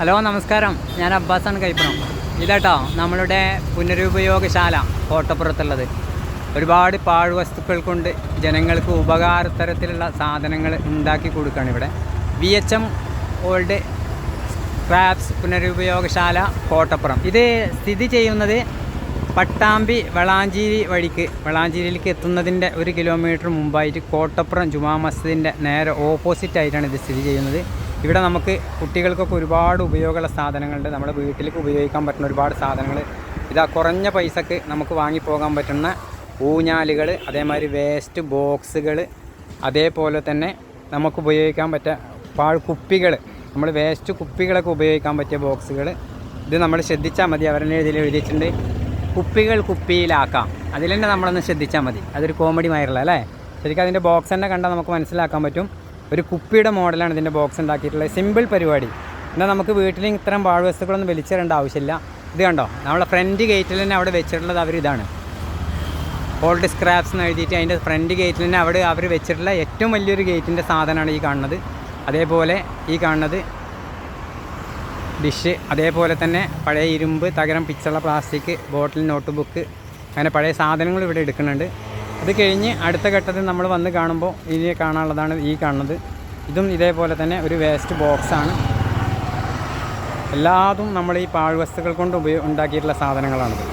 Hello നമസ്കാരം. ഞാൻ അബ്ബാസാണ് കൈപ്പുറം. ഇതാട്ടോ നമ്മളുടെ പുനരുപയോഗശാല കോട്ടപ്പുറത്തുള്ളത്. ഒരുപാട് പാഴ്വസ്തുക്കൾ കൊണ്ട് ജനങ്ങൾക്ക് ഉപകാരത്തരത്തിലുള്ള സാധനങ്ങൾ ഉണ്ടാക്കി കൊടുക്കുകയാണ് ഇവിടെ. V H M old scraps പുനരുപയോഗശാല Kottappuram. ഇത് സ്ഥിതി ചെയ്യുന്നത് പട്ടാമ്പി വളാഞ്ചേരി വഴിക്ക്. വളാഞ്ചേരിയിലേക്ക് എത്തുന്നതിന്റെ ഒരു കിലോമീറ്റർ മുമ്പായിട്ട് കോട്ടപ്പുറം ജുമാ മസ്ജിദിന്റെ നേരെ ഓപ്പോസിറ്റ് ആയിട്ടാണ് ഇത് സ്ഥിതി ചെയ്യുന്നത്. ഇവിടെ നമുക്ക് കുട്ടികൾക്കൊക്കെ ഒരുപാട് ഉപയോഗമുള്ള സാധനങ്ങളുണ്ട്. നമ്മുടെ വീട്ടിലേക്ക് ഉപയോഗിക്കാൻ പറ്റുന്ന ഒരുപാട് സാധനങ്ങൾ. ഇതാ കുറഞ്ഞ പൈസക്ക് നമുക്ക് വാങ്ങിപ്പോകാൻ പറ്റുന്ന ഊഞ്ഞാലുകൾ അതേമാതിരി വേസ്റ്റ് ബോക്സുകൾ അതേപോലെ തന്നെ നമുക്ക് ഉപയോഗിക്കാൻ പറ്റ പാഴ് കുപ്പികൾ. നമ്മൾ വേസ്റ്റ് കുപ്പികളൊക്കെ ഉപയോഗിക്കാൻ പറ്റിയ ബോക്സുകൾ ഇത് നമ്മൾ ശ്രദ്ധിച്ചാൽ മതി. അവരുടെ ഇതിൽ എഴുതിയിട്ടുണ്ട്. കുപ്പികൾ കുപ്പിയിലാക്കാം. അതിൽ തന്നെ നമ്മളൊന്ന് ശ്രദ്ധിച്ചാൽ മതി. അതൊരു കോമഡി മായിരുള്ള അല്ലേ? ശരിക്കും അതിന്റെ ബോക്സ് തന്നെ കണ്ടാൽ നമുക്ക് മനസ്സിലാക്കാൻ പറ്റും. ഒരു കുപ്പിയുടെ മോഡലാണ് ഇതിന്റെ ബോക്സ് ഉണ്ടാക്കിയിട്ടുള്ളത്. സിമ്പിൾ പരിപാടി. എന്നാൽ നമുക്ക് വീട്ടിൽ ഇത്തരം പാഴ്വസ്തുക്കളൊന്നും വലിച്ചെറേണ്ട ആവശ്യമില്ല. ഇത് കണ്ടോ? നമ്മളെ ഫ്രണ്ട് ഗേറ്റിൽ തന്നെ അവിടെ വെച്ചിട്ടുള്ളത് അവരിതാണ് ഓൾഡ് സ്ക്രാപ്സ് എന്ന് എഴുതിയിട്ട് അതിന്റെ ഫ്രണ്ട് ഗേറ്റിൽ തന്നെ അവിടെ അവർ വെച്ചിട്ടുള്ള ഏറ്റവും വലിയൊരു ഗേറ്റിന്റെ സാധനമാണ് ഈ കാണുന്നത്. അതേപോലെ ഈ കാണുന്നത് ഡിഷ് അതേപോലെ തന്നെ പഴയ ഇരുമ്പ് തകരം പിച്ചള പ്ലാസ്റ്റിക് ബോട്ടിൽ നോട്ട് ബുക്ക് അങ്ങനെ പഴയ സാധനങ്ങൾ ഇവിടെ എടുക്കുന്നുണ്ട്. ഇത് കഴിഞ്ഞ് അടുത്ത ഘട്ടത്തിൽ നമ്മൾ വന്ന് കാണുമ്പോൾ ഇനി കാണാനുള്ളതാണ് ഈ കാണുന്നത്. ഇതും ഇതേപോലെ തന്നെ ഒരു വേസ്റ്റ് ബോക്സാണ് എല്ലാതും നമ്മൾ ഈ പാഴ്വസ്തുക്കൾ കൊണ്ട് ഉപയോഗ ഉണ്ടാക്കിയിട്ടുള്ള സാധനങ്ങളാണിത്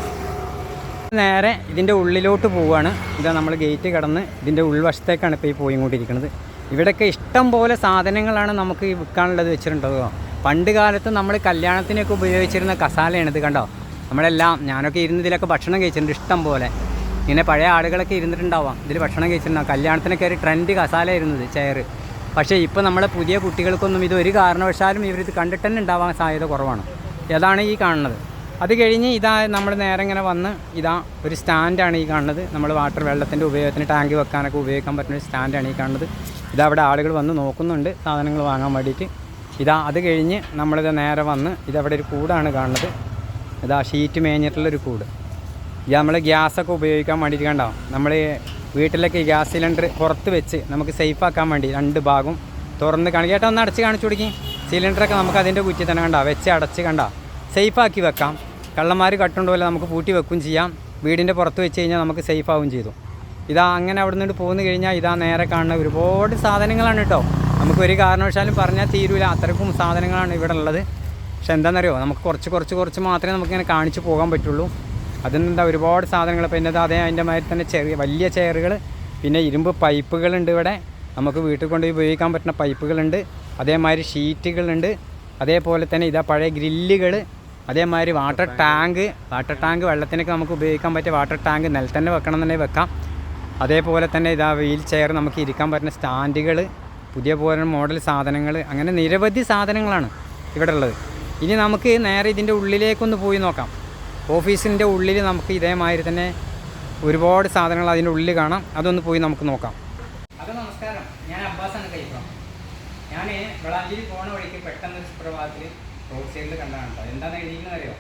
നേരെ ഇതിന്റെ ഉള്ളിലോട്ട് പോവുകയാണ്. ഇതാ നമ്മൾ ഗേറ്റ് കടന്ന് ഇതിന്റെ ഉൾവശത്തേക്കാണ് ഇപ്പോൾ ഈ പോയിക്കൊണ്ടിരിക്കുന്നത്. ഇവിടെയൊക്കെ ഇഷ്ടം പോലെ സാധനങ്ങളാണ് നമുക്ക് ഈ വിൽക്കാനുള്ളത് വെച്ചിട്ടുണ്ടോ പണ്ട് കാലത്ത് നമ്മൾ കല്യാണത്തിനൊക്കെ ഉപയോഗിച്ചിരുന്ന കസാലയാണിത് കണ്ടോ? നമ്മളെല്ലാം ഞാനൊക്കെ ഇരുന്നതിലൊക്കെ ഭക്ഷണം കഴിച്ചിട്ടുണ്ട് ഇഷ്ടം പോലെ. ഇങ്ങനെ പഴയ ആളുകളൊക്കെ ഇരുന്നിട്ടുണ്ടാവാം. ഇതിൽ ഭക്ഷണം കഴിച്ചിട്ടുണ്ടാവും. കല്യാണത്തിനൊക്കെ ഒരു ട്രെൻഡ് കസാലയായിരുന്നത് ചെയർ പക്ഷേ ഇപ്പോൾ നമ്മളെ പുതിയ കുട്ടികൾക്കൊന്നും ഇതൊരു കാരണവശാലും ഇവരിത് കണ്ടിട്ട് തന്നെ ഉണ്ടാവാൻ സാധ്യത കുറവാണ്. അതാണ് ഈ കാണുന്നത്. അത് കഴിഞ്ഞ് ഇതാ നമ്മൾ നേരെ ഇങ്ങനെ വന്ന് ഇതാ ഒരു സ്റ്റാൻഡാണ് ഈ കാണുന്നത്. നമ്മൾ വാട്ടർ വെള്ളത്തിന്റെ ഉപയോഗത്തിന് ടാങ്ക് വെക്കാനൊക്കെ ഉപയോഗിക്കാൻ പറ്റുന്ന ഒരു സ്റ്റാൻഡാണ് ഈ കാണുന്നത്. ഇതാ അവിടെ ആളുകൾ വന്ന് നോക്കുന്നുണ്ട്. സാധനങ്ങൾ വാങ്ങാൻ വേണ്ടിയിട്ട്. ഇതാ അത് കഴിഞ്ഞ് നമ്മളിത് നേരെ വന്ന് ഇതവിടെ ഒരു കൂടാണ് കാണുന്നത്. ഇതാ ഷീറ്റ് മേഞ്ഞിട്ടുള്ളൊരു കൂട്. ഇത് നമ്മൾ ഗ്യാസൊക്കെ ഉപയോഗിക്കാൻ വേണ്ടിയിട്ട് കണ്ടോ? നമ്മൾ വീട്ടിലൊക്കെ ഗ്യാസ് സിലിണ്ടർ പുറത്ത് വെച്ച് നമുക്ക് സേഫ് ആക്കാൻ വേണ്ടി രണ്ട് ഭാഗം തുറന്ന് കാണി ചേട്ടാ ഒന്ന് അടച്ച് കാണിച്ചു കൊടുക്കി. സിലിണ്ടറൊക്കെ നമുക്ക് അതിന്റെ കുറ്റി തന്നെ കണ്ട? വെച്ച് അടച്ച് കണ്ട? ആക്കി വെക്കാം. കള്ളന്മാർ കട്ടുണ്ടോലെ നമുക്ക് പൂട്ടി വെക്കും ചെയ്യാം. വീടിന്റെ പുറത്ത് വെച്ച് കഴിഞ്ഞാൽ നമുക്ക് സേഫ് ആവും ചെയ്തു. ഇതാ അങ്ങനെ അവിടെ നിന്ന് പോന്നു കഴിഞ്ഞാൽ ഇതാ നേരെ കാണുന്ന ഒരുപാട് സാധനങ്ങളാണ് കേട്ടോ. നമുക്ക് ഒരു കാരണവശാലും പറഞ്ഞാൽ തീരൂല. അത്രക്കും സാധനങ്ങളാണ് ഇവിടെ ഉള്ളത്. പക്ഷെ എന്താണെന്നറിയോ? നമുക്ക് കുറച്ച് കുറച്ച് കുറച്ച് മാത്രമേ നമുക്കിങ്ങനെ കാണിച്ച് പോകാൻ പറ്റുള്ളൂ. അതിനെന്താ ഒരുപാട് സാധനങ്ങൾ പിന്നെ അതേ അതിന്റെ മാതിരി തന്നെ ചെറിയ വലിയ ചെയറുകൾ പിന്നെ ഇരുമ്പ് പൈപ്പുകളുണ്ട് ഇവിടെ. നമുക്ക് വീട്ടിൽ കൊണ്ട് ഉപയോഗിക്കാൻ പറ്റുന്ന പൈപ്പുകളുണ്ട്. അതേമാതിരി ഷീറ്റുകളുണ്ട്. അതേപോലെ തന്നെ ഇതാ പഴയ ഗ്രില്ലുകൾ അതേമാതിരി വാട്ടർ ടാങ്ക്. വാട്ടർ ടാങ്ക് വെള്ളത്തിനൊക്കെ നമുക്ക് ഉപയോഗിക്കാൻ പറ്റിയ വാട്ടർ ടാങ്ക് നിലത്തന്നെ വെക്കണം എന്നുണ്ടെങ്കിൽ വെക്കാം. അതേപോലെ തന്നെ ഇതാ വീൽ ചെയർ നമുക്ക് ഇരിക്കാൻ പറ്റുന്ന സ്റ്റാൻഡുകൾ പുതിയ പോലെ മോഡൽ സാധനങ്ങൾ അങ്ങനെ നിരവധി സാധനങ്ങളാണ് ഇവിടെ ഉള്ളത്. ഇനി നമുക്ക് നേരെ ഇതിന്റെ ഉള്ളിലേക്കൊന്ന് പോയി നോക്കാം. ഓഫീസിന്റെ ഉള്ളിൽ നമുക്ക് ഇതേമാതിരി തന്നെ ഒരുപാട് സാധനങ്ങൾ അതിന്റെ ഉള്ളിൽ കാണാം. അതൊന്ന് പോയി നമുക്ക് നോക്കാം. അത് നമസ്കാരം. ഞാൻ അബ്ബാസാണ് കഴിക്കാം ഞാൻ വളാഞ്ചേരി പോണ വഴിക്ക് പെട്ടെന്ന് സുപ്രഭാതത്തിൽ റോഡ് സൈഡിൽ കണ്ടതാണ് കേട്ടോ. എന്താണെന്ന് എഴുതിയിരിക്കുന്നത് അറിയോ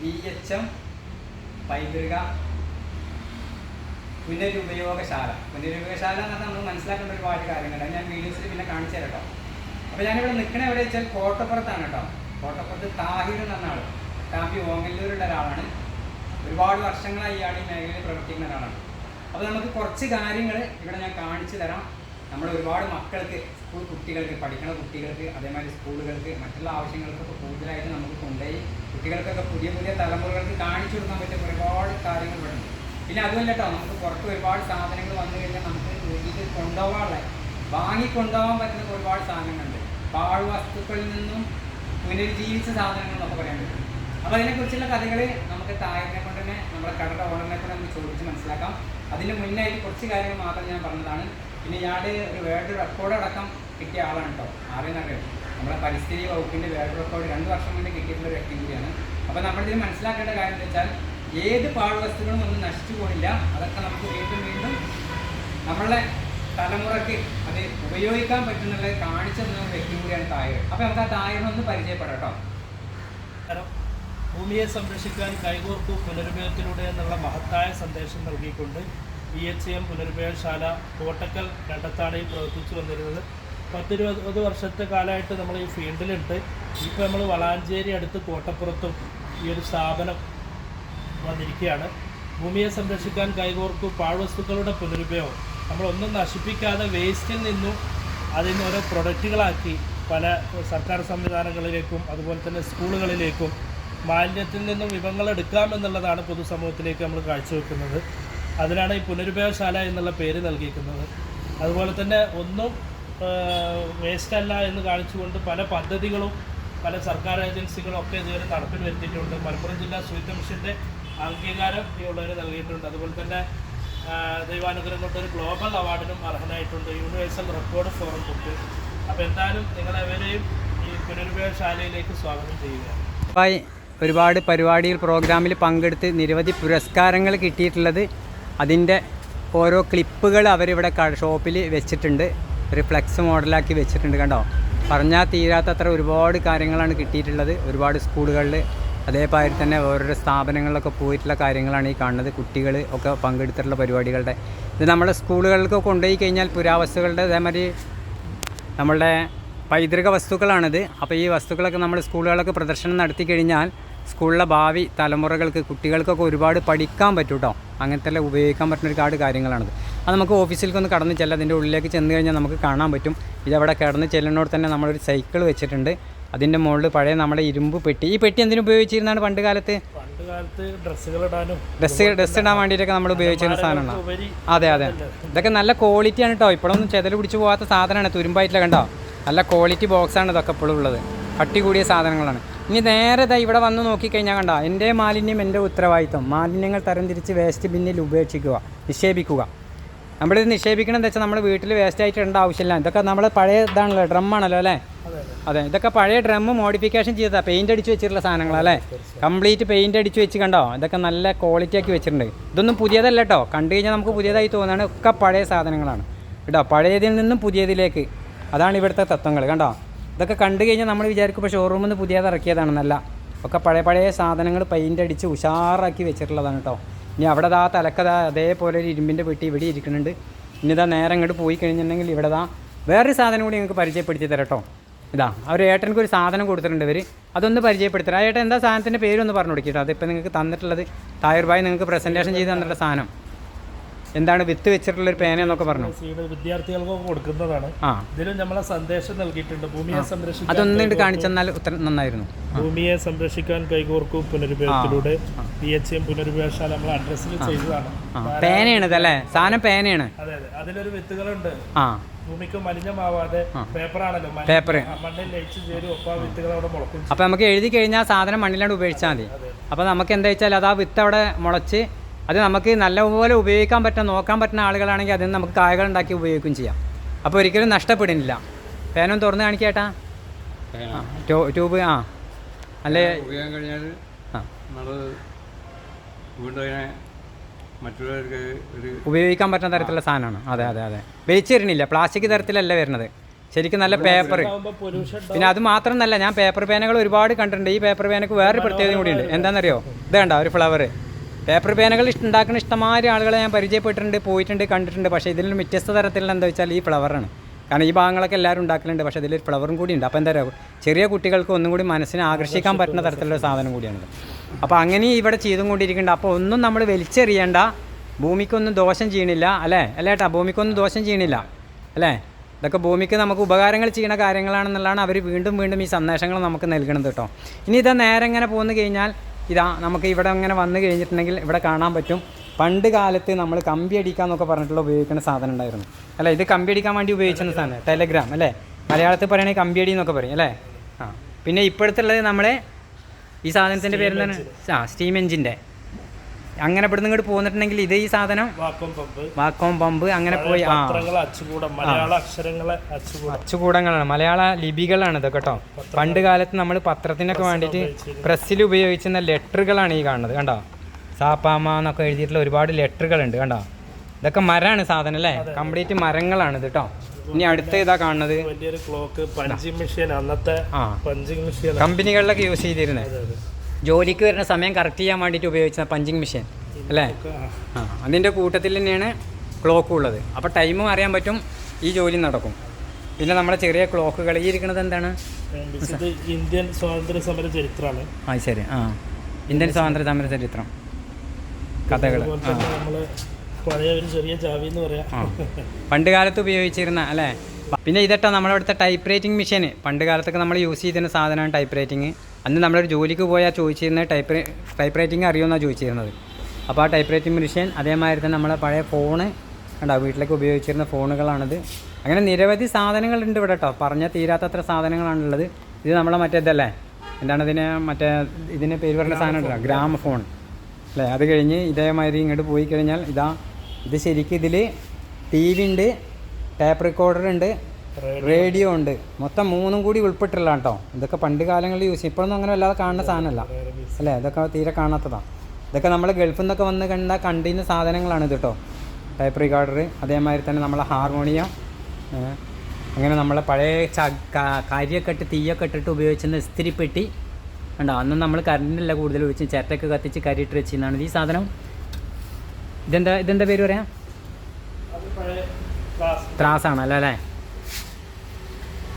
വി എച്ച് എം പൈതൃക പുനരുപയോഗശാല. പുനരുപയോഗശാല എന്ന് പറഞ്ഞാൽ നമ്മൾ മനസ്സിലാക്കേണ്ട ഒരുപാട് കാര്യങ്ങളുണ്ട്. ഞാൻ വീഡിയോസിൽ പിന്നെ കാണിച്ചു തരാം കേട്ടോ. അപ്പോൾ ഞാനിവിടെ നിൽക്കണ എവിടെ വെച്ചാൽ കോട്ടപ്പുറത്താണ് കേട്ടോ. കോട്ടപ്പുറത്ത് താഹിർ എന്ന് പറഞ്ഞ ആൾ കാപ്പി ഓങ്ങല്ലൂരുള്ള ഒരാളാണ്. ഒരുപാട് വർഷങ്ങളായി ഇയാൾ ഈ മേഖലയിൽ പ്രവർത്തിക്കുന്ന ഒരാളാണ്. അപ്പോൾ നമുക്ക് കുറച്ച് കാര്യങ്ങൾ ഇവിടെ ഞാൻ കാണിച്ചു തരാം. നമ്മൾ ഒരുപാട് മക്കൾക്ക് സ്കൂൾ കുട്ടികൾക്ക് പഠിക്കുന്ന കുട്ടികൾക്ക് അതേമാതിരി സ്കൂളുകൾക്ക് മറ്റുള്ള ആവശ്യങ്ങൾക്കൊക്കെ കൂടുതലായിട്ട് നമുക്ക് കൊണ്ടുപോയി കുട്ടികൾക്കൊക്കെ പുതിയ പുതിയ തലമുറകൾക്ക് കാണിച്ചു കൊടുക്കാൻ പറ്റിയ ഒരുപാട് കാര്യങ്ങൾ ഇവിടെ ഉണ്ട്. പിന്നെ അതുമല്ല കേട്ടോ നമുക്ക് പുറത്ത് ഒരുപാട് സാധനങ്ങൾ വന്നു കഴിഞ്ഞാൽ നമുക്ക് വീട്ടിൽ കൊണ്ടുപോകാനുള്ള വാങ്ങി കൊണ്ടുപോകാൻ പറ്റുന്ന ഒരുപാട് സാധനങ്ങളുണ്ട്. പാഴ്വസ്തുക്കളിൽ നിന്നും പുനരുജ്ജീവിച്ച സാധനങ്ങൾ എന്നൊക്കെ പറയാൻ പറ്റും. അപ്പോൾ അതിനെക്കുറിച്ചുള്ള കഥകൾ നമുക്ക് തായറിനെ കൊണ്ട് തന്നെ നമ്മുടെ കടയുടെ ഓണറിനെ കൊണ്ട് നമുക്ക് ചോദിച്ച് മനസ്സിലാക്കാം. അതിന് മുന്നായിട്ട് കുറച്ച് കാര്യങ്ങൾ മാത്രം ഞാൻ പറഞ്ഞതാണ്. പിന്നെ ഇയാളുടെ ഒരു വേൾഡ് റെക്കോർഡ് അടക്കം കിട്ടിയ ആളാണ് കേട്ടോ ആരെന്നറിയാം നമ്മുടെ പരിസ്ഥിതി വകുപ്പിന്റെ വേൾഡ് റെക്കോർഡ് രണ്ട് വർഷം മുന്നേ കിട്ടിയിട്ടുള്ള വ്യക്തി കൂടിയാണ്. അപ്പോൾ നമ്മളിതിൽ മനസ്സിലാക്കേണ്ട കാര്യം എന്ന് വെച്ചാൽ ഏത് പാഴ്വസ്തുക്കളും ഒന്നും നശിച്ചു പോയില്ല അതൊക്കെ നമുക്ക് വീണ്ടും വീണ്ടും നമ്മളെ തലമുറയ്ക്ക് അത് ഉപയോഗിക്കാൻ പറ്റുന്നുള്ളത് കാണിച്ചു തന്ന വ്യക്തി കൂടിയാണ് തായർ അപ്പോൾ നമുക്ക് ആ തായറിനൊന്ന് പരിചയപ്പെടാം കേട്ടോ കാരണം ഭൂമിയെ സംരക്ഷിക്കാൻ കൈകോർക്കൂ പുനരുപയോഗത്തിലൂടെ എന്നുള്ള മഹത്തായ സന്ദേശം നൽകിക്കൊണ്ട് ഇ എച്ച് എം പുനരുപയോഗശാല കോട്ടക്കൽ രണ്ടത്താണിയിൽ പ്രവർത്തിച്ചു വന്നിരുന്നത്. പത്തിരുപത് വർഷത്തെ കാലമായിട്ട് നമ്മൾ ഈ ഫീൽഡിലുണ്ട്. ഇപ്പോൾ നമ്മൾ വളാഞ്ചേരി അടുത്ത് കോട്ടപ്പുറത്തും ഈ ഒരു സ്ഥാപനം വന്നിരിക്കുകയാണ്. ഭൂമിയെ സംരക്ഷിക്കാൻ കൈകോർക്കു പാഴ്വസ്തുക്കളുടെ പുനരുപയോഗം. നമ്മളൊന്നും നശിപ്പിക്കാതെ വേസ്റ്റിൽ നിന്നും അതിൽ നിന്ന് ഓരോ പ്രൊഡക്റ്റുകളാക്കി പല സർക്കാർ സംവിധാനങ്ങളിലേക്കും അതുപോലെ തന്നെ സ്കൂളുകളിലേക്കും മാലിന്യത്തിൽ നിന്നും വിഭവങ്ങൾ എടുക്കാം എന്നുള്ളതാണ് പൊതുസമൂഹത്തിലേക്ക് നമ്മൾ കാഴ്ചവെക്കുന്നത്. അതിനാണ് ഈ പുനരുപയോഗശാല എന്നുള്ള പേര് നൽകിയിരിക്കുന്നത്. അതുപോലെ തന്നെ ഒന്നും വേസ്റ്റ് അല്ല എന്ന് കാണിച്ചുകൊണ്ട് പല പദ്ധതികളും പല സർക്കാർ ഏജൻസികളും ഒക്കെ ഇതുവരെ നടപ്പിൽ വരുത്തിയിട്ടുണ്ട്. മലപ്പുറം ജില്ലാ ശുചിത്വ മിഷന്റെ അംഗീകാരം ഉള്ളവർ നൽകിയിട്ടുണ്ട്. അതുപോലെ തന്നെ ദൈവാനുഗ്രഹം കൊണ്ട് ഒരു ഗ്ലോബൽ അവാർഡിനും അർഹനായിട്ടുണ്ട്. Universal record forum book. അപ്പോൾ എന്തായാലും നിങ്ങളെവരെയും ഈ പുനരുപയോഗശാലയിലേക്ക് സ്വാഗതം ചെയ്യുകയാണ് ായി ഒരുപാട് പരിപാടിയിൽ പ്രോഗ്രാമിൽ പങ്കെടുത്ത് നിരവധി പുരസ്കാരങ്ങൾ കിട്ടിയിട്ടുള്ളത്. അതിന്റെ ഓരോ ക്ലിപ്പുകൾ അവരിവിടെ ഷോപ്പിൽ വെച്ചിട്ടുണ്ട്. ഒരു ഫ്ലെക്സ് മോഡലാക്കി വെച്ചിട്ടുണ്ട് കണ്ടോ? പറഞ്ഞാൽ തീരാത്തത്ര ഒരുപാട് കാര്യങ്ങളാണ് കിട്ടിയിട്ടുള്ളത്. ഒരുപാട് സ്കൂളുകളിൽ അതേപോലെ തന്നെ ഓരോരോ സ്ഥാപനങ്ങളിലൊക്കെ പോയിട്ടുള്ള കാര്യങ്ങളാണ് ഈ കാണുന്നത്. കുട്ടികൾ ഒക്കെ പങ്കെടുത്തിട്ടുള്ള പരിപാടികളുടെ. ഇത് നമ്മുടെ സ്കൂളുകൾക്ക് കൊണ്ടുപോയി കഴിഞ്ഞാൽ പുരാവസ്തുക്കളുടെ അതേമാതിരി നമ്മളുടെ പൈതൃക വസ്തുക്കളാണിത്. അപ്പോൾ ഈ വസ്തുക്കളൊക്കെ നമ്മൾ സ്കൂളുകളൊക്കെ പ്രദർശനം നടത്തി കഴിഞ്ഞാൽ സ്കൂളിലെ ഭാവി തലമുറകൾക്ക് കുട്ടികൾക്കൊക്കെ ഒരുപാട് പഠിക്കാൻ പറ്റും കേട്ടോ അങ്ങനത്തെ ഉപയോഗിക്കാൻ പറ്റുന്ന ഒരുപാട് കാര്യങ്ങളാണത്. അത് നമുക്ക് ഓഫീസിലേക്ക് ഒന്ന് കടന്ന് ചെല്ലാം അതിന്റെ ഉള്ളിലേക്ക് ചെന്ന് കഴിഞ്ഞാൽ നമുക്ക് കാണാൻ പറ്റും. ഇതവിടെ കിടന്ന് ചെല്ലുന്നോട് തന്നെ നമ്മളൊരു സൈക്കിൾ വെച്ചിട്ടുണ്ട്. അതിന്റെ മുകളിൽ പഴയ നമ്മുടെ ഇരുമ്പ് പെട്ടി. ഈ പെട്ടി എന്തിനു ഉപയോഗിച്ചിരുന്നാണ് പണ്ട് കാലത്ത്? ഡ്രസ്സ് ഡ്രസ്സ് ഇടാൻ വേണ്ടിയിട്ടൊക്കെ നമ്മൾ ഉപയോഗിച്ചിരുന്ന സാധനമാണ്? അതെ അതെ. ഇതൊക്കെ നല്ല ക്വാളിറ്റിയാണ് കേട്ടോ ഇപ്പോഴൊന്നും ചെതൽ പിടിച്ച് പോകാത്ത സാധനമാണ്. തുരുമ്പായിട്ടില്ല കണ്ടോ? നല്ല ക്വാളിറ്റി ബോക്സാണ് ഇതൊക്കെ ഇപ്പോഴും ഉള്ളത്. കട്ടി കൂടിയ സാധനങ്ങളാണ്. ഇനി നേരെ ദാ ഇവിടെ വന്ന് നോക്കിക്കഴിഞ്ഞാൽ കണ്ട എന്റെ മാലിന്യം എന്റെ ഉത്തരവാദിത്വം. മാലിന്യങ്ങൾ തരംതിരിച്ച് വേസ്റ്റ് ബിന്നിൽ ഉപേക്ഷിക്കുക നിക്ഷേപിക്കുക. നമ്മളിത് നിക്ഷേപിക്കണം എന്താ വെച്ചാൽ നമ്മുടെ വീട്ടിൽ വേസ്റ്റ് ആയിട്ട് ഇടേണ്ട ആവശ്യമില്ല. ഇതൊക്കെ നമ്മൾ പഴയ ഇതാണല്ലോ ഡ്രമ്മാണല്ലോ അല്ലേ? അതെ ഇതൊക്കെ പഴയ ഡ്രമ്മ് മോഡിഫിക്കേഷൻ ചെയ്തതാണ് പെയിന്റ് അടിച്ച് വെച്ചിട്ടുള്ള സാധനങ്ങളല്ലേ കംപ്ലീറ്റ് പെയിന്റ് അടിച്ച് വെച്ച് കണ്ടോ ഇതൊക്കെ നല്ല ക്വാളിറ്റി ആക്കി വെച്ചിട്ടുണ്ട്. ഇതൊന്നും പുതിയതല്ല കേട്ടോ കണ്ടു കഴിഞ്ഞാൽ നമുക്ക് പുതിയതായി തോന്നുകയാണ് ഒക്കെ പഴയ സാധനങ്ങളാണ്. കേട്ടോ പഴയതിൽ നിന്നും പുതിയതിലേക്ക്. അതാണ് ഇവിടുത്തെ തത്വങ്ങൾ കണ്ടോ? ഇതൊക്കെ കണ്ടു കഴിഞ്ഞാൽ നമ്മൾ വിചാരിക്കും ഇപ്പോൾ ഷോറൂമിൽ നിന്ന് പുതിയത് ഇറക്കിയതാണെന്നല്ല. ഒക്കെ പഴയ പഴയ സാധനങ്ങൾ പെയിന്റ് അടിച്ച് ഉഷാറാക്കി വെച്ചിട്ടുള്ളതാണ് കേട്ടോ. ഇനി അവിടെ ദാ തലക്കത അതേപോലെ ഒരു ഇരുമ്പിന്റെ പെട്ടി ഇവിടെ ഇരിക്കുന്നുണ്ട്. ഇനി ഇതാ നേരം ഇങ്ങോട്ട് പോയി കഴിഞ്ഞിട്ടുണ്ടെങ്കിൽ ഇവിടെ ദാ വേറൊരു സാധനം കൂടി ഞങ്ങൾക്ക് പരിചയപ്പെടുത്തി തരാം കേട്ടോ. ഇതാ അവർ ഏട്ടനക്ക് ഒരു സാധനം കൊടുത്തിട്ടുണ്ട് ഇവർ അതൊന്ന് പരിചയപ്പെടുത്തരാം ആ ഏട്ടൻ എന്താ സാധനത്തിന്റെ പേരൊന്ന് പറഞ്ഞു കൊടുക്കിട്ടോ അതിപ്പോൾ നിങ്ങൾക്ക് തന്നിട്ടുള്ളത് തായർ നിങ്ങൾക്ക് പ്രസന്റേഷൻ ചെയ്ത് തന്നിട്ടുള്ള സാധനം. എന്താണ് വിത്ത് വെച്ചിട്ടുള്ള ഒരു പേന എന്നൊക്കെ പറഞ്ഞു? വിദ്യാർത്ഥികൾക്ക് വിദ്യാർത്ഥികൾക്കൊക്കെ കൊടുക്കുന്നതാണ്. ഇതിലും നമ്മളെ സന്ദേശം നൽകിയിട്ടുണ്ട്. ഭൂമിയെ സംരക്ഷിക്കാൻ അതൊന്നും കാണിച്ചെന്നാൽ ഉത്തരം നന്നായിരുന്നു. ഭൂമിയെ സംരക്ഷിക്കാൻ കൈകോർക്കും പുനരുപയോഗത്തിലൂടെ. പി എച്ച് എം പുനരുപയോഗശാല നമ്മൾ അഡ്രസ്സിൽ ചെയ്തതാണ്. പേനയാണ് അല്ലേ സാധനം പേനയാണ്. അതെ അതെ. അതിലൊരു വിത്തുകളുണ്ട്. ആ. ഭൂമിക്ക് മലിനമാവാതെ പേപ്പറാണല്ലോ. പേപ്പർ മണ്ണിൽ ലയിച്ച് ചേരും. ഒപ്പം ആ വിത്തുകൾ അവിടെ മുളക്കും അപ്പോൾ നമുക്ക് എഴുതി കഴിഞ്ഞാൽ സാധനം മണ്ണിലാണ് ഉപയോഗിച്ചാൽ മതി. അപ്പോൾ നമുക്ക് എന്താ വെച്ചാൽ അത് ആ വിത്ത് അവിടെ മുളച്ച് അത് നമുക്ക് നല്ലപോലെ ഉപയോഗിക്കാൻ പറ്റുന്ന നോക്കാൻ പറ്റുന്ന ആളുകളാണെങ്കിൽ അതിന് നമുക്ക് കായകൾ ഉണ്ടാക്കി ഉപയോഗിക്കുകയും ചെയ്യാം. അപ്പോൾ ഒരിക്കലും നഷ്ടപ്പെടുന്നില്ല. ഫാനും? തുറന്ന് കാണിക്കേട്ടാ ട്യൂബ് ആ. അല്ലേ ഉപയോഗിക്കാൻ കഴിഞ്ഞാൽ ഉപയോഗിക്കാൻ പറ്റുന്ന തരത്തിലുള്ള സാധനമാണ്. അതെ അതെ അതെ. വലിച്ചു തരുന്നില്ല പ്ലാസ്റ്റിക് തരത്തിലല്ല വരുന്നത്. ശരിക്കും നല്ല പേപ്പർ പിന്നെ അത് മാത്രമല്ല ഞാൻ പേപ്പർ പേനകൾ ഒരുപാട് കണ്ടിട്ടുണ്ട്. ഈ പേപ്പർ പേനക്ക് വേറൊരു പ്രത്യേകത കൂടിയുണ്ട്. എന്താണെന്നറിയോ? ഇത് കണ്ടോ? ഒരു ഫ്ലവർ പേപ്പർ പേനകൾ ഉണ്ടാക്കുന്ന ഇഷ്ടമായ ആളുകളെ ഞാൻ പരിചയപ്പെട്ടിട്ടുണ്ട് പോയിട്ടുണ്ട് കണ്ടിട്ടുണ്ട്. പക്ഷേ ഇതിൽ വ്യത്യസ്ത തരത്തിലുള്ള എന്താ വെച്ചാൽ ഈ ഫ്ലവറാണ് കാരണം ഈ ഭാഗങ്ങളൊക്കെ എല്ലാവരും ഉണ്ടാക്കലുണ്ട്. പക്ഷേ ഇതിലൊരു ഫ്ലവറും കൂടി ഉണ്ട്. അപ്പോൾ എന്താ ചെറിയ കുട്ടികൾക്ക് ഒന്നും കൂടി മനസ്സിനെ ആകർഷിക്കാൻ പറ്റുന്ന തരത്തിലുള്ള സാധനം കൂടിയാണിത്. അപ്പോൾ അങ്ങനെ ഇവിടെ ചെയ്തും കൊണ്ടിരിക്കുന്നുണ്ട്. അപ്പോൾ ഒന്നും നമ്മൾ വലിച്ചെറിയേണ്ട ഭൂമിക്കൊന്നും ദോഷം ചെയ്യണില്ല അല്ലേ? അല്ലേ ഏട്ടാ? ഭൂമിക്കൊന്നും ദോഷം ചെയ്യണില്ല അല്ലേ? ഇതൊക്കെ ഭൂമിക്ക് നമുക്ക് ഉപകാരങ്ങൾ ചെയ്യുന്ന കാര്യങ്ങളാണെന്നുള്ളതാണ് അവർ വീണ്ടും വീണ്ടും ഈ സന്ദേശങ്ങൾ നമുക്ക് നൽകണത് കേട്ടോ. ഇനി ഇതാ നേരെ ഇങ്ങനെ പോന്നു കഴിഞ്ഞാൽ ഇതാ നമുക്ക് ഇവിടെ ഇങ്ങനെ വന്നു കഴിഞ്ഞിട്ടുണ്ടെങ്കിൽ ഇവിടെ കാണാൻ പറ്റും. പണ്ട് കാലത്ത് നമ്മൾ കമ്പി അടിക്കുക എന്നൊക്കെ പറഞ്ഞിട്ടുള്ള ഉപയോഗിക്കുന്ന സാധനം ഉണ്ടായിരുന്നു. അല്ല? ഇത് കമ്പി അടിക്കാൻ വേണ്ടി ഉപയോഗിക്കുന്ന സാധനം ടെലഗ്രാം അല്ലേ? മലയാളത്തിൽ പറയുകയാണെങ്കിൽ കമ്പി അടി എന്നൊക്കെ പറയും അല്ലേ? ആ. പിന്നെ ഇപ്പോഴത്തുള്ളത് നമ്മളെ ഈ സാധനത്തിന്റെ പേര് എന്താണ് ആ സ്റ്റീം എഞ്ചിന്റെ അങ്ങനെ ഇവിടെ ഇങ്ങോട്ട് പോന്നിട്ടുണ്ടെങ്കിൽ ഇത് ഈ സാധനം? Vacuum pump. അങ്ങനെ പോയി ആ. അച്ചുകൂടങ്ങളാണ്. മലയാള ലിപികളാണ് ഇത് കേട്ടോ. പണ്ട് കാലത്ത് നമ്മൾ പത്രത്തിനൊക്കെ വേണ്ടിട്ട് പ്രസ്സിൽ ഉപയോഗിച്ചിരുന്ന ലെറ്ററുകളാണ് ഈ കാണുന്നത് കണ്ടോ? സാപ്പാമ എന്നൊക്കെ എഴുതിയിട്ടുള്ള ഒരുപാട് ലെറ്ററുകൾ ഉണ്ട് കണ്ടോ? ഇതൊക്കെ മരമാണ് സാധനം അല്ലേ? കംപ്ലീറ്റ് മരങ്ങളാണ് ഇത് കേട്ടോ. ഇനി അടുത്ത ഇതാ കാണുന്നത്. വലിയൊരു ക്ലോക്ക് പഞ്ചിങ് മെഷീൻ അന്നത്തെ പഞ്ചിങ് മെഷീൻ കമ്പനികളിലൊക്കെ യൂസ് ചെയ്തിരുന്നത് ജോലിക്ക് വരുന്ന സമയം കറക്റ്റ് ചെയ്യാൻ വേണ്ടിയിട്ട് ഉപയോഗിച്ച പഞ്ചിങ് മെഷീൻ അല്ലേ? ആ അതിന്റെ കൂട്ടത്തിൽ തന്നെയാണ് ക്ലോക്കും ഉള്ളത്. അപ്പോൾ ടൈമും അറിയാൻ പറ്റും ഈ ജോലി നടക്കും. പിന്നെ നമ്മുടെ ചെറിയ ക്ലോക്കുകൾ ഈ ഇരിക്കുന്നത് എന്താണ് ഇന്ത്യൻ സ്വാതന്ത്ര്യ സമര ചരിത്രമാണ്. ആ ശരി. ആ ഇന്ത്യൻ സ്വാതന്ത്ര്യ സമര ചരിത്രം. കഥകൾ പഴയ ഒരു ചെറിയ ചാവി എന്ന് പറയാം. പണ്ട് കാലത്ത് ഉപയോഗിച്ചിരുന്ന അല്ലേ? പിന്നെ ഇതട്ടോ നമ്മളവിടുത്തെ ടൈപ്പ് റൈറ്റിംഗ് മെഷീൻ പണ്ട് കാലത്തൊക്കെ നമ്മൾ യൂസ് ചെയ്തിരുന്ന സാധനമാണ് ടൈപ്പ് റൈറ്റിംഗ് അന്ന് നമ്മളൊരു ജോലിക്ക് പോയാൽ ചോദിച്ചിരുന്നത് ടൈപ്പ് ടൈപ്പ് റൈറ്റിംഗ് അറിയുമെന്നാണ് ചോദിച്ചിരുന്നത്. അപ്പോൾ ആ ടൈപ്പ് റൈറ്റിംഗ് മെഷീൻ അതേമാതിരി തന്നെ നമ്മളെ പഴയ ഫോണ് ഉണ്ടാവും വീട്ടിലേക്ക് ഉപയോഗിച്ചിരുന്ന ഫോണുകളാണിത് അങ്ങനെ നിരവധി സാധനങ്ങളുണ്ട് ഇവിടെ കേട്ടോ പറഞ്ഞാൽ തീരാത്തത്ര സാധനങ്ങളാണുള്ളത്. ഇത് നമ്മളെ മറ്റേതല്ലേ എന്താണ് ഇതിന് മറ്റേ ഇതിന് പേര് പറഞ്ഞ സാധനം ഉണ്ടല്ലോ ഗ്രാമ ഫോൺ അല്ലേ? അത് കഴിഞ്ഞ് ഇതേമാതിരി ഇങ്ങോട്ട് പോയി കഴിഞ്ഞാൽ ഇതാ ഇത് ശരിക്കും ഇതിൽ ടി വി ഉണ്ട് ടേപ്പ് റെക്കോർഡർ ഉണ്ട് റേഡിയോ. ഉണ്ട്. മൊത്തം മൂന്നും കൂടി ഉൾപ്പെട്ടുള്ള കേട്ടോ. ഇതൊക്കെ പണ്ട് കാലങ്ങളിൽ യൂസ് ചെയ്യും. ഇപ്പോഴൊന്നും അങ്ങനെ വല്ലാതെ കാണുന്ന സാധനമല്ല. അല്ലേ? ഇതൊക്കെ തീരെ കാണാത്തതാണ് ഇതൊക്കെ നമ്മൾ ഗൾഫിൽ നിന്നൊക്കെ വന്ന് കണ്ട കണ്ടിരുന്ന സാധനങ്ങളാണ് ഇത് കേട്ടോ. ടൈപ്പ് റിക്കോർഡർ അതേമാതിരി തന്നെ നമ്മളെ ഹാർമോണിയം അങ്ങനെ നമ്മളെ പഴയ കരിയൊക്കെ ഇട്ട് തീയൊക്കെ ഇട്ടിട്ട് ഉപയോഗിച്ചിരുന്ന ഇസ്തിരിപ്പെട്ടി ഉണ്ടോ അന്ന് നമ്മൾ കറണ്ടിനല്ല കൂടുതൽ ഉപയോഗിച്ച് ചിരട്ടൊക്കെ കത്തിച്ച് കരിയിട്ട് വെച്ചിരുന്നാണ് ഈ സാധനം. ഇതെന്താ ഇതെന്താ പേര് പറയാം? ത്രാസാണല്ലോ അല്ലേ?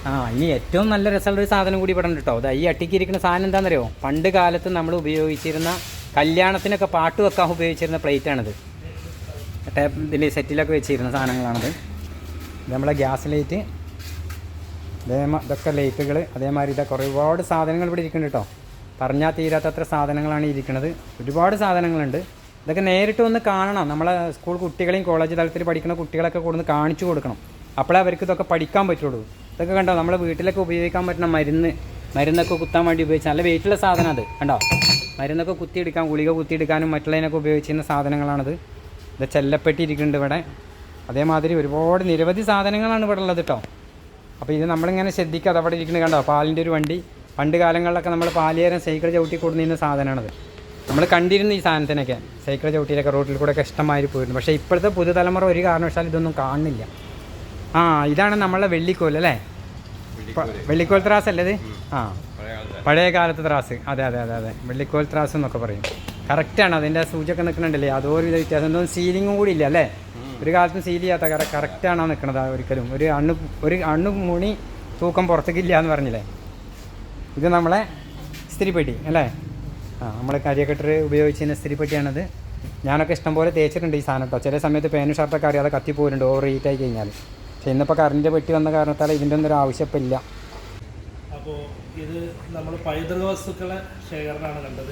ആ ഇനി ഏറ്റവും നല്ല രസമുള്ള ഒരു സാധനം കൂടി ഇവിടെ ഉണ്ട് കേട്ടോ ഈ അട്ടിക്കിരിക്കുന്ന സാധനം എന്താണെന്നറിയോ പണ്ട് കാലത്ത് നമ്മൾ ഉപയോഗിച്ചിരുന്ന കല്യാണത്തിനൊക്കെ പാട്ട് വെക്കാൻ ഉപയോഗിച്ചിരുന്ന പ്ലേറ്റാണിത് ടേപ്പ് ഇതിൽ സെറ്റിലൊക്കെ വെച്ചിരുന്ന സാധനങ്ങളാണിത്. ഇത് നമ്മളെ ഗ്യാസ് ലൈറ്റ് അതേ ഇതൊക്കെ ലൈറ്റുകൾ അതേമാതിരി ഇതൊക്കെ ഒരുപാട് സാധനങ്ങൾ ഇവിടെ ഇരിക്കുന്നുണ്ട് കേട്ടോ പറഞ്ഞാൽ തീരാത്തത്ര സാധനങ്ങളാണ് ഇരിക്കുന്നത് ഒരുപാട് സാധനങ്ങളുണ്ട്. ഇതൊക്കെ നേരിട്ട് ഒന്ന് കാണണം. നമ്മളെ സ്കൂൾ കുട്ടികളെയും കോളേജ് തലത്തിൽ പഠിക്കുന്ന കുട്ടികളൊക്കെ കൊടുന്ന് കാണിച്ചു കൊടുക്കണം. അപ്പോഴേ അവർക്ക് ഇതൊക്കെ പഠിക്കാൻ പറ്റുള്ളൂ. ഇതൊക്കെ കണ്ടോ? നമ്മളെ വീട്ടിലൊക്കെ ഉപയോഗിക്കാൻ പറ്റുന്ന മരുന്ന്. മരുന്നൊക്കെ കുത്താൻ വേണ്ടി ഉപയോഗിച്ച നല്ല വെയിറ്റുള്ള സാധനം അത് കണ്ടോ? മരുന്നൊക്കെ കുത്തിയെടുക്കാൻ ഗുളിക കുത്തിയെടുക്കാനും മറ്റുള്ളതിനൊക്കെ ഉപയോഗിച്ചിരുന്ന സാധനങ്ങളാണത്. ഇത് ചെല്ലപ്പെട്ടി ഇരിക്കുന്നുണ്ട് ഇവിടെ. അതേമാതിരി ഒരുപാട് നിരവധി സാധനങ്ങളാണ് ഇവിടെ ഉള്ളത് കേട്ടോ. അപ്പോൾ ഇത് നമ്മളിങ്ങനെ ശ്രദ്ധിക്കാതെ അവിടെ ഇരിക്കുന്നത് കണ്ടോ? പാലിന്റെ ഒരു വണ്ടി. പണ്ട് കാലങ്ങളിലൊക്കെ നമ്മൾ പാലിയേരം സൈക്കിൾ ചവിട്ടി കൊടുന്നിരുന്ന സാധനമാണത്. നമ്മൾ കണ്ടിരുന്നു ഈ സാധനത്തിനൊക്കെ. സൈക്കിൾ ചവിട്ടിയിലൊക്കെ റോട്ടിൽ കൂടെ ഒക്കെ ഇഷ്ടമായി പോയിരുന്നു. പക്ഷേ ഇപ്പോഴത്തെ പുതുതലമുറ ഒരു കാരണവശാലും ഇതൊന്നും കാണുന്നില്ല. ആ ഇതാണ് നമ്മളെ വെള്ളിക്കോൽ അല്ലേ? വെള്ളിക്കോൽ ത്രാസ് അല്ലേ ഇത്? ആ. പഴയ കാലത്ത്. ത്രാസ്. അതെ അതെ അതെ അതെ. വെള്ളിക്കോൽ ത്രാസ് എന്നൊക്കെ പറയും. കറക്റ്റാണ് അതിന്റെ സൂചക നിൽക്കുന്നുണ്ടല്ലേ? യാതൊരു വിധ വ്യത്യാസം. എന്തോ സീലിങ്ങും കൂടി ഇല്ല അല്ലേ? ഒരു കാലത്തും സീൽ ചെയ്യാത്ത കറ കറക്റ്റാണോ നിൽക്കുന്നത് ഒരിക്കലും. ഒരു അണ്ണു ഒരു അണ്ണു മുണി തൂക്കം പുറത്തേക്കില്ല എന്ന് പറഞ്ഞില്ലേ? ഇത് നമ്മളെ സ്ത്രീപ്പെട്ടി അല്ലേ? ആ നമ്മൾ കരിയക്കെട്ടർ ഉപയോഗിച്ചിരുന്ന സ്ത്രീപ്പെട്ടിയാണത് ഞാനൊക്കെ ഇഷ്ടംപോലെ തേച്ചിട്ടുണ്ട് ഈ സാധനം കേട്ടോ. ചില സമയത്ത് പേനും ഷർട്ടൊക്കെ അറിയാതെ കത്തിപ്പോയിട്ടുണ്ട് ഓവർ ഹീറ്റ് ആയി കഴിഞ്ഞാൽ പക്ഷേ ഇന്നിപ്പോൾ കറണ്ട് പെട്ടി വന്ന കാരണത്താൽ ഇതിന്റെ ഒന്നും ഒരു ആവശ്യമില്ല അപ്പോൾ ഇത് നമ്മൾ പൈതൃക വസ്തുക്കളെ ശേഖരണമാണ് കണ്ടത്.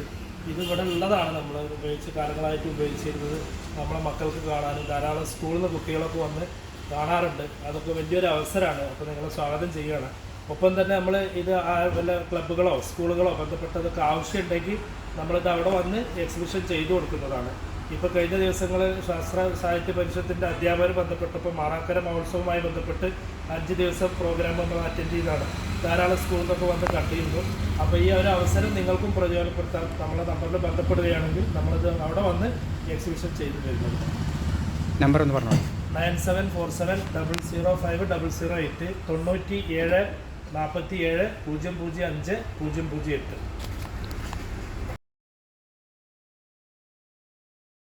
ഇത് ഇവിടെ ഉള്ളതാണ് നമ്മൾ ഉപയോഗിച്ച് കാലങ്ങളായിട്ട് ഉപയോഗിച്ചിരുന്നത്. നമ്മളെ മക്കൾക്ക് കാണാനും ധാരാളം സ്കൂളിൽ നിന്ന് കുട്ടികളൊക്കെ വന്ന് കാണാറുണ്ട്. അതൊക്കെ വലിയൊരു അവസരമാണ്. അപ്പോൾ നിങ്ങളെ സ്വാഗതം ചെയ്യുകയാണ്. ഒപ്പം തന്നെ നമ്മൾ ഇത് വല്ല ക്ലബ്ബുകളോ സ്കൂളുകളോ ബന്ധപ്പെട്ടതൊക്കെ ആവശ്യമുണ്ടെങ്കിൽ നമ്മളിത് അവിടെ വന്ന് എക്സിബിഷൻ ചെയ്തു കൊടുക്കുന്നതാണ്. ഇപ്പോൾ കഴിഞ്ഞ ദിവസങ്ങളിൽ ശാസ്ത്ര സാഹിത്യ പരിഷത്തിന്റെ അധ്യാപകർ ബന്ധപ്പെട്ടപ്പോൾ മാറാക്കര മഹോത്സവവുമായി ബന്ധപ്പെട്ട് അഞ്ച് ദിവസം പ്രോഗ്രാം നമ്മൾ അറ്റൻഡ് ചെയ്താണ് ധാരാളം സ്കൂളിൽ നിന്നൊക്കെ വന്ന് കണ്ടിരുന്നു. അപ്പോൾ ഈ ഒരു അവസരം നിങ്ങൾക്കും പ്രയോജനപ്പെടുത്താൻ നമ്മളെ നമ്പറിൽ ബന്ധപ്പെടുകയാണെങ്കിൽ നമ്മളിത് അവിടെ വന്ന് എക്സിബിഷൻ ചെയ്തു തരുന്നത്. നമ്പർ ഒന്ന് പറഞ്ഞു? Nine seven four seven double zero five double zero eight തൊണ്ണൂറ്റി ഏഴ് നാൽപ്പത്തി ഏഴ് പൂജ്യം പൂജ്യം അഞ്ച് പൂജ്യം പൂജ്യം എട്ട്.